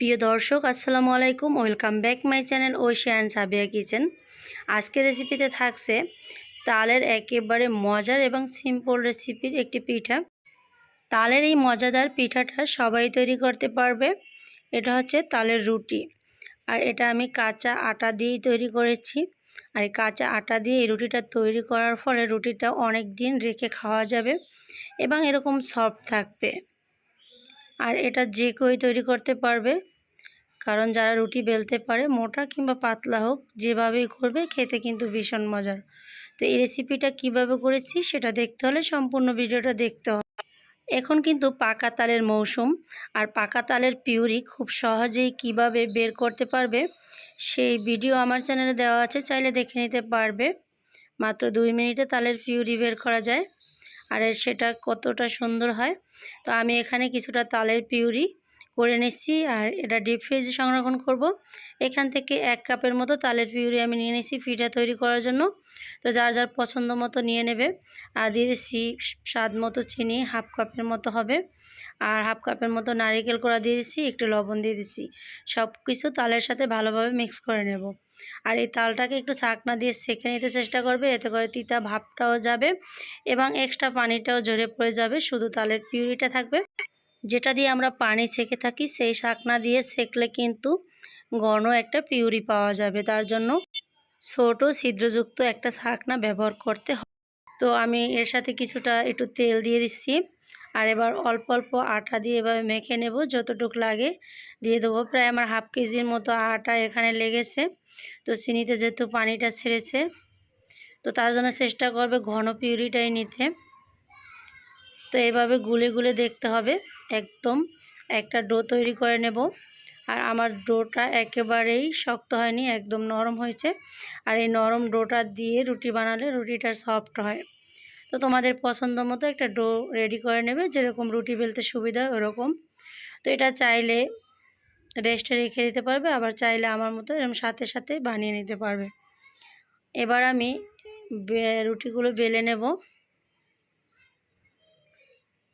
প্রিয় দর্শক, আসসালামু আলাইকুম। Welcome back my channel Oishi and Sabia kitchen আজকের রেসিপিতে থাকছে তালের একেবারে মজার এবং সিম্পল রেসিপির একটি পিঠা। তালের এই মজাদার পিঠাটা সবাই তৈরি করতে পারবে। এটা হচ্ছে তালের রুটি। আর এটা আমি কাঁচা আটা দিয়েই তৈরি করেছি। আর এই কাঁচা আটা দিয়ে এই রুটিটা তৈরি করার ফলে রুটিটা অনেক দিন রেখে খাওয়া যাবে এবং এরকম সফট থাকবে। আর এটা যে কেউই তৈরি করতে পারবে। কারণ যারা রুটি বেলতে পারে, মোটা কিংবা পাতলা হোক, যেভাবেই করবে, খেতে কিন্তু ভীষণ মজার। তো এই রেসিপিটা কীভাবে করেছি, সেটা দেখতে হলে সম্পূর্ণ ভিডিওটা দেখতে হবে। এখন কিন্তু পাকা তালের মৌসুম, আর পাকা তালের পিউরি খুব সহজেই কীভাবে বের করতে পারবে, সেই ভিডিও আমার চ্যানেলে দেওয়া আছে, চাইলে দেখে নিতে পারবে। মাত্র দুই মিনিটে তালের পিউরি বের করা যায়। আর সেটা কতটা সুন্দর হয়। তো আমি এখানে কিছুটা তালের পিউরি করে নিচ্ছি আর এটা ডিপ ফ্রিজে সংরক্ষণ করব। এখান থেকে এক কাপের মতো তালের পিউরি আমি নিয়ে নিচ্ছি পিঠা তৈরি করার জন্য। তো যার যার পছন্দ মতো নিয়ে নেবে। আর দিয়ে দিচ্ছি স্বাদ মতো চিনি, হাফ কাপের মতো হবে। আর হাফ কাপের মতো নারিকেল করা দিয়ে দিচ্ছি, একটু লবণ দিয়ে দিচ্ছি। সব কিছু তালের সাথে ভালোভাবে মিক্স করে নেব। আর এই তালটাকে একটু ছাকনা দিয়ে সেঁকে নিতে চেষ্টা করবে, এতে করে তিতা ভাবটাও যাবে এবং এক্সট্রা পানিটাও জড়ে পড়ে যাবে, শুধু তালের পিউরিটা থাকবে। যেটা দিয়ে আমরা পানি সেঁকে থাকি, সেই শাকনা দিয়ে সেঁকলে কিন্তু ঘন একটা পিউরি পাওয়া যাবে। তার জন্য ছোট ছিদ্রযুক্ত একটা শাকনা ব্যবহার করতে হবে তো আমি এর সাথে কিছুটা একটু তেল দিয়ে দিচ্ছি। আর এবার অল্প অল্প আটা দিয়ে এভাবে মেখে নেব, যতটুকু লাগে দিয়ে দেবো। প্রায় আমার হাফ কেজির মতো আটা এখানে লেগেছে। তো চিনিতে যেহেতু পানিটা ছেড়েছে, তো তার জন্য চেষ্টা করবে ঘন পিউরিটাই নিতে। তো এভাবে গুলে গুলে দেখতে হবে। একদম একটা ডো তৈরি করে নেব। আর আমার ডোটা একেবারেই শক্ত হয়নি, একদম নরম হয়েছে। আর এই নরম ডোটা দিয়ে রুটি বানালে রুটিটা সফট হয়। তো তোমাদের পছন্দ মতো একটা ডো রেডি করে নেবে, যেরকম রুটি বেলতে সুবিধা ওরকম। তো এটা চাইলে রেস্টে রেখে দিতে পারবে, আবার চাইলে আমার মতো এরকম সাথে সাথে বানিয়ে নিতে পারবে। এবার আমি রুটিগুলো বেলে নেব।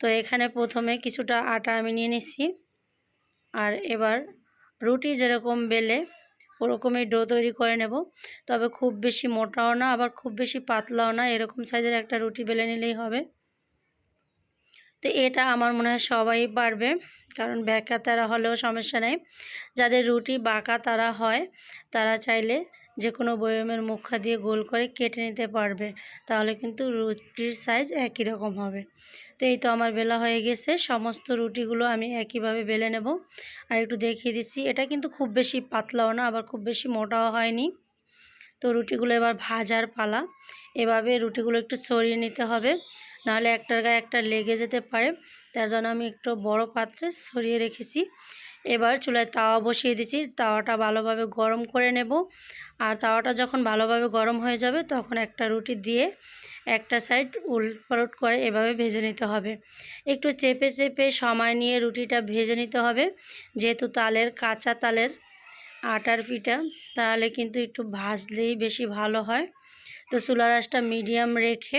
তো এখানে প্রথমে কিছুটা আটা আমি নিয়ে নিচ্ছি। আর এবার রুটি যেরকম বেলে ওরকমই ডো তৈরি করে নেব। তবে খুব বেশি মোটাও না, আবার খুব বেশি পাতলাও না, এরকম সাইজের একটা রুটি বেলে নিলেই হবে। তো এটা আমার মনে হয় সবাই পারবে, কারণ ব্যাকা তারা হলেও সমস্যা নেই। যাদের রুটি বাঁকা তারা হয়, তারা চাইলে যে কোনো বয়মের মুখা দিয়ে গোল করে কেটে নিতে পারবে, তাহলে কিন্তু রুটির সাইজ একই রকম হবে। তো এই তো আমার বেলা হয়ে গেছে, সমস্ত রুটিগুলো আমি একইভাবে বেলে নেব। আর একটু দেখিয়ে দিচ্ছি, এটা কিন্তু খুব বেশি পাতলাও না, আবার খুব বেশি মোটাও হয়নি। তো রুটিগুলো এবার ভাজার পালা। এভাবে রুটিগুলো একটু ছড়িয়ে নিতে হবে। নাহলে একটার গায়ে একটা লেগে যেতে পারে। তার জন্য আমি একটু বড় পাত্রে সরিয়ে রেখেছি। এবার চুলায় তাওয়া বসিয়ে দিচ্ছি তাওয়াটা ভালোভাবে গরম করে নেব। আর তাওয়াটা যখন ভালোভাবে গরম হয়ে যাবে, তখন একটা রুটি দিয়ে একটা সাইড উল্ট পালট করে এভাবে ভেজে নিতে হবে। একটু চেপে চেপে সময় নিয়ে রুটিটা ভেজে নিতে হবে। যেহেতু তালের কাঁচা তালের আটার পিঠা, তাহলে কিন্তু একটু ভাজলেই বেশি ভালো হয়। তো চুলার আঁচটা মিডিয়াম রেখে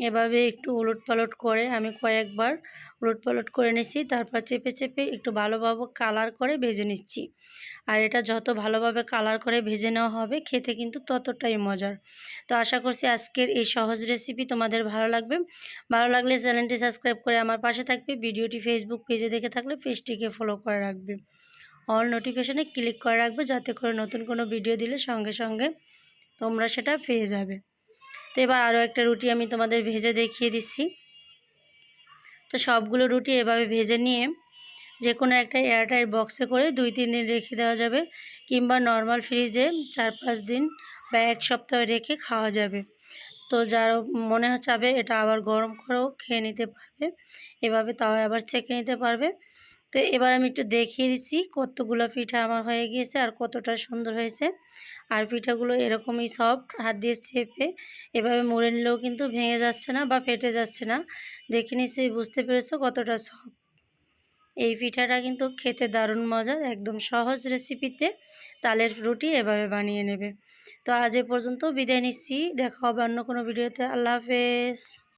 এভাবে একটু উলট পালট করে আমি কয়েকবার উলট পালট করে নিচ্ছি তারপর চেপে চেপে একটু ভালোভাবে কালার করে ভেজে নিচ্ছি। আর এটা যত ভালোভাবে কালার করে ভেজে নেওয়া হবে, খেতে কিন্তু ততটাই মজার। তো আশা করছি আজকের এই সহজ রেসিপি তোমাদের ভালো লাগবে। ভালো লাগলে চ্যানেলটি সাবস্ক্রাইব করে আমার পাশে থাকবে। ভিডিওটি ফেসবুক পেজে দেখে থাকলে পেজটিকে ফলো করে রাখবে। অল নোটিফিকেশনে ক্লিক করে রাখবে, যাতে করে নতুন কোনো ভিডিও দিলে সঙ্গে সঙ্গে তোমরা সেটা পেয়ে যাবে। তো এবার আরও একটা রুটি আমি তোমাদের ভেজে দেখিয়ে দিচ্ছি। তো সবগুলো রুটি এভাবে ভেজে নিয়ে যে কোনো একটা এয়ারটাইট বক্সে করে দুই তিন দিন রেখে দেওয়া যাবে কিংবা নর্মাল ফ্রিজে চার পাঁচ দিন বা এক সপ্তাহ রেখে খাওয়া যাবে। তো যার মনে চাবে এটা আবার গরম করেও খেয়ে নিতে পারবে। এভাবে তাও আবার চেকে নিতে পারবে। তো এবার আমি একটু দেখিয়ে দিচ্ছি কতগুলো পিঠা আমার হয়ে গিয়েছে আর কতটা সুন্দর হয়েছে। আর পিঠাগুলো এরকমই সফট, হাত দিয়ে চেপে এভাবে মুড়ে নিলেও কিন্তু ভেঙে যাচ্ছে না বা ফেটে যাচ্ছে না। দেখে নিশ্চয়ই বুঝতে পেরেছ কতটা সফট। এই পিঠাটা কিন্তু খেতে দারুণ মজার, একদম সহজ রেসিপিতে তালের রুটি এভাবে বানিয়ে নেবে। তো আজ এ পর্যন্ত বিদায় নিচ্ছি, দেখা হবে অন্য কোনো ভিডিওতে, আল্লাহ হাফেজ।